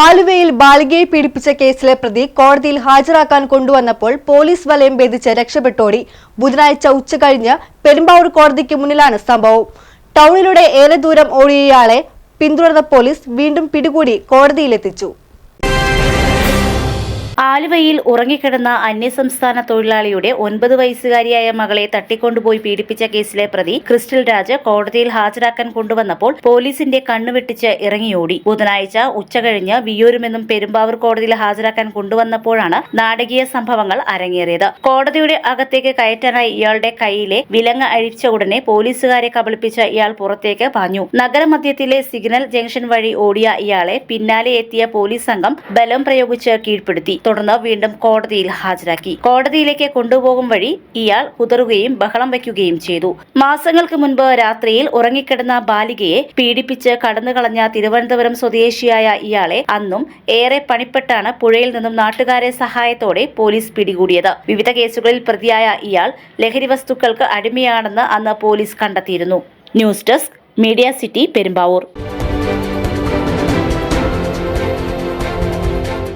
ആലുവയിൽ ബാലികയെ പീഡിപ്പിച്ച കേസിലെ പ്രതി കോടതിയിൽ ഹാജരാക്കാൻ കൊണ്ടുവന്നപ്പോൾ പോലീസ് വലയം ഭേദിച്ച് രക്ഷപ്പെട്ടോടി. ബുധനാഴ്ച ഉച്ച കഴിഞ്ഞ് പെരുമ്പാവൂർ കോടതിക്ക് മുന്നിലാണ് സംഭവം. ടൗണിലൂടെ ഏറെ ദൂരം ഓടിയയാളെ പിന്തുടർന്ന പോലീസ് വീണ്ടും പിടികൂടി കോടതിയിലെത്തിച്ചു. ആലുവയിൽ ഉറങ്ങിക്കിടന്ന അന്യസംസ്ഥാന തൊഴിലാളിയുടെ ഒൻപത് വയസ്സുകാരിയായ മകളെ തട്ടിക്കൊണ്ടുപോയി പീഡിപ്പിച്ച കേസിലെ പ്രതി ക്രിസ്റ്റൽ രാജ് കോടതിയിൽ ഹാജരാക്കാൻ കൊണ്ടുവന്നപ്പോൾ പോലീസിന്റെ കണ്ണുവെട്ടിച്ച് ഇറങ്ങിയോടി. ബുധനാഴ്ച ഉച്ചകഴിഞ്ഞ് വിയൂരുമെന്നും പെരുമ്പാവൂർ കോടതിയിൽ ഹാജരാക്കാൻ കൊണ്ടുവന്നപ്പോഴാണ് നാടകീയ സംഭവങ്ങൾ അരങ്ങേറിയത്. കോടതിയുടെ അകത്തേക്ക് കയറ്റാനായി ഇയാളുടെ കൈയിലെ വിലങ്ങ് അഴിച്ച ഉടനെ പോലീസുകാരെ കബളിപ്പിച്ച ഇയാൾ പുറത്തേക്ക് പാഞ്ഞു. നഗരമധ്യത്തിലെ സിഗ്നൽ ജംഗ്ഷൻ വഴി ഓടിയ ഇയാളെ പിന്നാലെ എത്തിയ പോലീസ് സംഘം ബലം പ്രയോഗിച്ച് കീഴ്പ്പെടുത്തി. തുടർന്ന് വീണ്ടും കോടതിയിൽ ഹാജരാക്കി. കോടതിയിലേക്ക് കൊണ്ടുപോകും വഴി ഇയാൾ കുതറുകയും ബഹളം വയ്ക്കുകയും ചെയ്തു. മാസങ്ങൾക്ക് മുൻപ് രാത്രിയിൽ ഉറങ്ങിക്കിടന്ന ബാലികയെ പീഡിപ്പിച്ച് കടന്നുകളഞ്ഞ തിരുവനന്തപുരം സ്വദേശിയായ ഇയാളെ അന്നും ഏറെ പണിപ്പെട്ടാണ് പുഴയിൽ നിന്നും നാട്ടുകാരെ സഹായത്തോടെ പോലീസ് പിടികൂടിയത്. വിവിധ കേസുകളിൽ പ്രതിയായ ഇയാൾ ലഹരി വസ്തുക്കൾക്ക് അടിമയാണെന്ന് അന്ന് പോലീസ് കണ്ടെത്തിയിരുന്നു. News desk media city Perumbavoor.